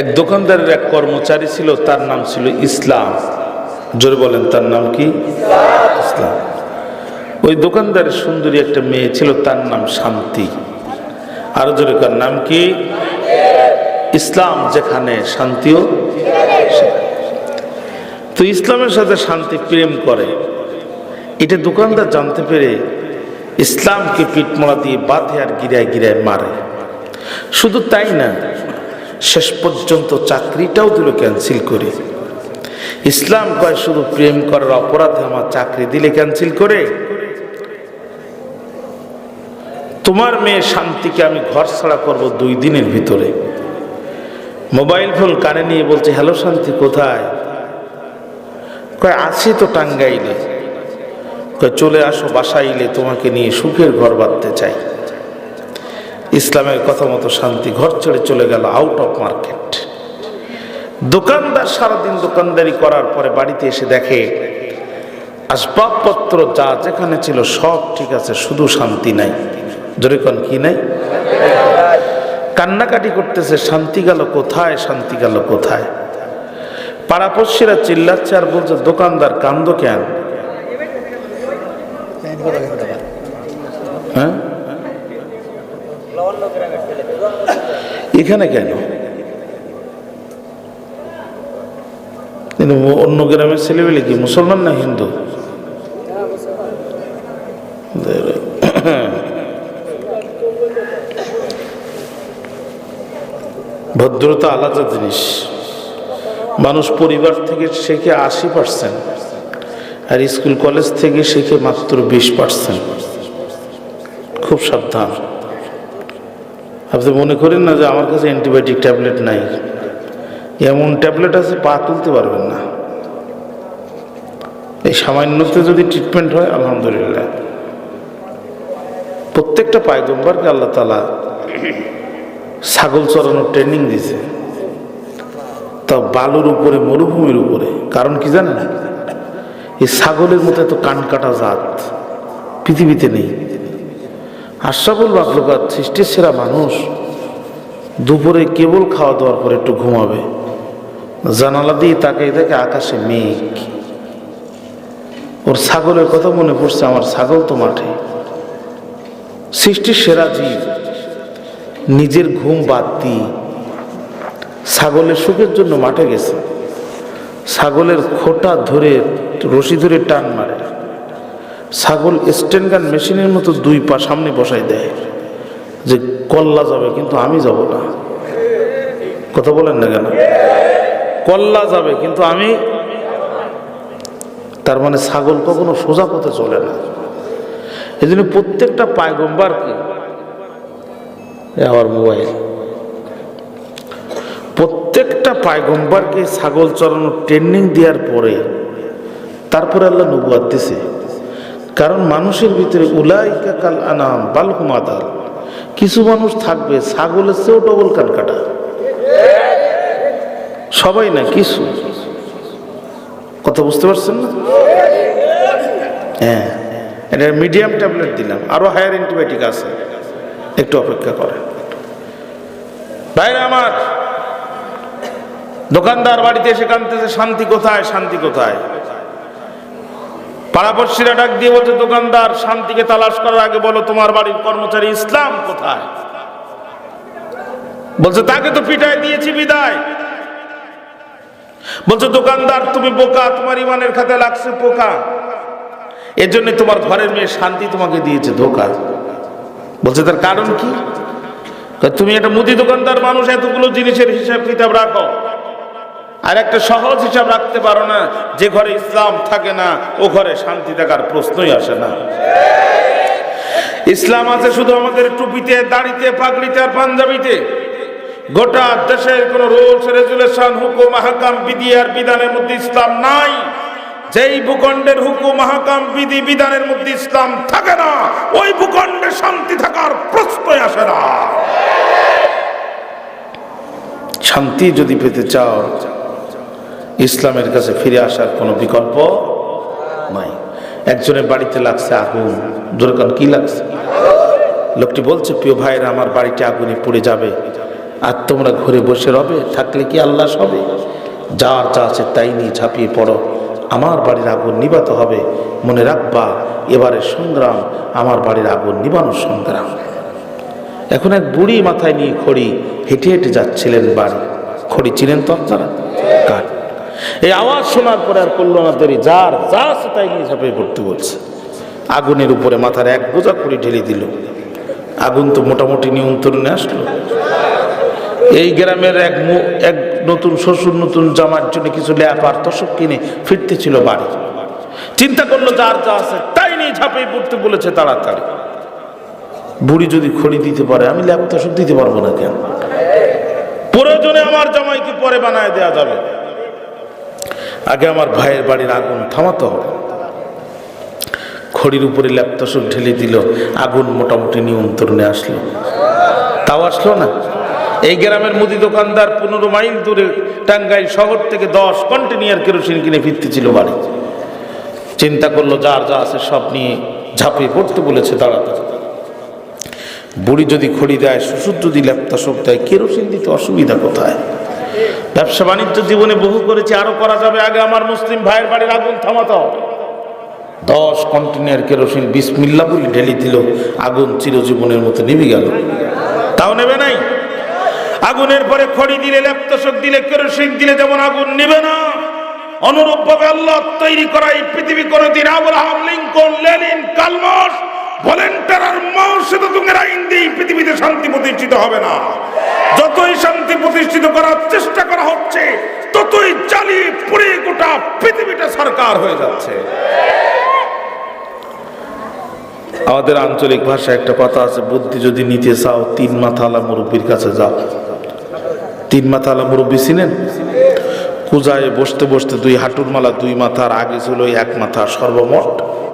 এক দোকানদারের এক কর্মচারী ছিল, তার নাম ছিল ইসলাম। জোরে বলেন, তার নাম কি? ইসলাম। ওই দোকানদারের সুন্দরী একটা মেয়ে ছিল, তার নাম শান্তি। আরও জোরে কার, নাম কি? ইসলাম, যেখানে শান্তিও। তো ইসলামের সাথে শান্তি প্রেম করে। এটা দোকানদার জানতে পেরে ইসলামকে পিঠমোড়া দিয়ে বাঁধে আর গিরায় গিরায় মারে। শুধু তাই না শেষ পর্যন্ত চাকরিটাও দিল ক্যান্সেল করে। ইসলাম কয়, শুধু প্রেম করার অপরাধে আমার চাকরি দিলে ক্যান্সেল করে? তোমার মেয়ে শান্তিকে আমি ঘর ছাড়া করব দুই দিনের ভিতরে। মোবাইল ফোন কানে নিয়ে বলছে, হ্যালো শান্তি, কোথায়? কয়, আছি তো টাঙ্গাইলে। কয়, চলে আসো বাসাইলে তোমাকে নিয়ে সুখের ঘর বাঁধতে চাই। ইসলামের কথা মতো শান্তি ঘর ছেড়ে চলে গেল আউট অফ মার্কেট দোকানদার সারাদিন দোকানদারি করার পরে বাড়িতে এসে দেখে, আসবাবপত্র যা যেখানে ছিল সব ঠিক আছে, শুধু শান্তি নাই। জোরে কন, কি নাই? কান্নাকাটি করতেছে, শান্তি গেল কোথায়, শান্তি গেল কোথায়? পাড়াপড়শিরা চিল্লাচ্ছে আর বলছে, দোকানদার, কান্দ কেন? হ্যাঁ? এখানে কেন? কিন্তু অন্য গ্রামের ছেলেবেলে কি মুসলমান না হিন্দু? ভদ্রতা আলাদা জিনিস। মানুষ পরিবার থেকে শেখে আশি পার্সেন্ট আর স্কুল কলেজ থেকে শেখে মাত্র বিশ পার্সেন্ট। খুব সাবধান। আপনি মনে করেন না যে আমার কাছে অ্যান্টিবায়োটিক ট্যাবলেট নাই। এমন ট্যাবলেট আছে, পা তুলতে পারবেন না। এই সামান্যতে যদি ট্রিটমেন্ট হয়, আলহামদুলিল্লাহ। প্রত্যেকটা পায়গম্বরকে আল্লাহ তালা ছাগল চড়ানোর ট্রেনিং দিছে তা বালুর উপরে, মরুভূমির উপরে, কারণ কি জানেন? এই ছাগলের মতো এত কান কাটা জাত পৃথিবীতে নেই। আশরাফুল বাকলুকাত সৃষ্টির সেরা মানুষ। দুপুরে কেবল খাওয়া দাওয়ার পরে একটু ঘুমাবে। জানালা দিয়ে তাকাই থাকে আকাশে মেঘ। ওর ছাগলের কথা মনে পড়ছে আমার ছাগল তো মাঠে। সৃষ্টির সেরা জীব। নিজের ঘুম বাদ দিয়ে ছাগলের সুখের জন্য মাঠে গেছে। ছাগলের খোটা ধরে, রশি ধরে টান মারে। ছাগল স্ট্যান্ড গান মেশিনের মতো দুই পা সামনে বসাই দেয় যে কল্লা যাবে, কিন্তু আমি যাব না। কথা বলেন না কেন? কল্লা যাবে, কিন্তু আমি তার মানে ছাগল কখনো সোজা পথে চলে না। এই জন্য প্রত্যেকটা পায়গম্বারকে এ আমার মোবাইল। প্রত্যেকটা পায়গম্বারকে ছাগল চড়ানোর ট্রেনিং দেওয়ার পরে তারপরে আল্লাহ নবুয়াদ দিছে। কারণ মানুষের ভিতরে উলাইকা কাল আনাম বালহুমাদার কিছু মানুষ থাকবে, ছাগলের চেয়েও ডবল কান কাটা। সবাই না, কিছু। কথা বুঝতে পারছেন না? হ্যাঁ এটা মিডিয়াম ট্যাবলেট দিলাম। আরও হায়ার অ্যান্টিবায়োটিক আছে। একটু অপেক্ষা করেন। ভাইরা আমার, দোকানদার বাড়িতে এসে কানতেছে, শান্তি কোথায় শান্তি কোথায়? পাড়াপড়শিরা ডাক দিয়ে বলছে, দোকানদার, শান্তিকে তালাশ করার আগে বলো, তোমার বাড়ির কর্মচারী ইসলাম কোথায়? বলছে, তাকে তো পিটায় দিয়েছি বিদায়। বলছে, দোকানদার, তুমি বোকা, তোমার ইমানের খাতে লাগছে পোকা। এর জন্য তোমার ঘরের মেয়ে শান্তি তোমাকে দিয়েছে ধোকা। বলছে, তার কারণ কি? তুমি একটা মুদি দোকানদার মানুষ, এতগুলো জিনিসের হিসাব কিতাব রাখো। আর একটা সহজ হিসাব রাখতে পারো না, যে ঘরে ইসলাম থাকে না, ও ঘরে শান্তি থাকার প্রশ্নই আসে না। ইসলাম আছে শুধু আমাদের টুপিতে, দাড়িতে, পাগড়িতে আর পাঞ্জাবিতে। গোটা দেশের কোন রুলস, রেজুলেশন, হুকুম হাকাম বিধি আর বিধানের মধ্যে ইসলাম নাই। যেই ভূখণ্ডের হুকুম হাকাম বিধি, বিধানের মধ্যে ইসলাম থাকে না, ওই ভূখণ্ডে শান্তি থাকার প্রশ্নই আসে না। শান্তি যদি পেতে চাও ইসলামের কাছে ফিরে আসার কোনো বিকল্প নাই। একজনের বাড়িতে লাগছে আগুন। যেরকম কি লাগছে? লোকটি বলছে, প্রিয় ভাইরা আমার বাড়িতে আগুনে পড়ে যাবে। আর তোমরা ঘরে বসে রবে, থাকলে কি আল্লাহ সবে? যার যা আছে তাই নিয়ে ঝাঁপিয়ে পড়ো। আমার বাড়ির আগুন নিবাতে হবে। মনে রাখবা, এবারে সংগ্রাম, আমার বাড়ির আগুন নিবানোর সংগ্রাম। এখন এক বুড়ি মাথায় নিয়ে খড়ি, হেঁটে হেঁটে যাচ্ছিলেন বাড়ি। খড়ি চিনেন তো আপনারা? কাঠ এই আওয়াজ শোনার পরে আর করল না দেরি। যার, যা আছে তাই নিয়ে ঝাঁপিয়ে পড়তে বলছে। আগুনের উপরে মাথার এক বোঝা খড়ি ঢেলে দিল। আগুন তো মোটামুটি নিয়ন্ত্রণে আসলো। এই গ্রামের এক এক নতুন শ্বশুর, নতুন জামার জন্য কিছু ল্যাপ আর তসব কিনে ফিরতে ছিল বাড়ি। চিন্তা করল যার যা আছে তাই নিয়ে ঝাঁপিয়ে পড়তে বলেছে তাড়াতাড়ি। বুড়ি যদি খড়ি দিতে পারে, আমি ল্যাপ তসব দিতে পারব না কেন? প্রয়োজনে আমার জামাইকে পরে বানায় দেওয়া যাবে। আগে আমার ভাইয়ের বাড়ির আগুন থামাতে হবে। খড়ির উপরে ল্যাপটসব ঢেলে দিল, আগুন মোটামুটি নিয়ন্ত্রণে আসলো। তাও আসলো না। এই গ্রামের মুদি দোকানদার পনেরো মাইল দূরে টাঙ্গাইল শহর থেকে দশ কন্টেনিয়ার কেরোসিন কিনে ফিরতেছিল বাড়ি। চিন্তা করল, যার যা আছে সব নিয়ে ঝাঁপিয়ে পড়তে বলেছে তাড়াতাড়ি। বুড়ি যদি খড়ি দেয়, শ্বশুর যদি ল্যাপটসব দেয়, কেরোসিন দিতে অসুবিধা কোথায়? ব্যবসা বাণিজ্য জীবনে বহু করেছি, আরও করা যাবে। আগে আমার মুসলিম ভাইয়ের বাড়ির আগুন থামাতে। হবে দশ কন্টেনার কেরোসিন বিসমিল্লা বলে ঢেলে দিল। আগুন চিরজীবনের মতো নিভে গেল। তাও নেবে নাই। আগুনের পরে খড়ি দিলে ল্যাপটসক দিলে, কেরোসিন দিলে যেমন আগুন নেবে না অনুরূপ ভাবে আল্লাহ তৈরি করা এই পৃথিবী কোনদিন Abraham Lincoln, Lenin Karl Marx ভলেন্টার আর মাউসেদুঙ্গের আইন দিয়ে পৃথিবীতে শান্তি প্রতিষ্ঠিত হবে না। যতই শান্তি প্রতিষ্ঠিত করার চেষ্টা করা হচ্ছে, ততই জ্বালিয়ে পুড়ে গোটা পৃথিবীটা সরকার হয়ে যাচ্ছে। আমাদের আঞ্চলিক ভাষায় একটা কথা আছে, বুদ্ধি যদি নিতে চাও, তিন মাথাওয়ালা মুরব্বীর কাছে যাও। তিন মাথাওয়ালা মুরব্বী ছিলেন পূজায় বসতে বসতে দুই হাঁটুর মালা, দুই মাথার আগে ছিল এক মাথা সর্বমোট।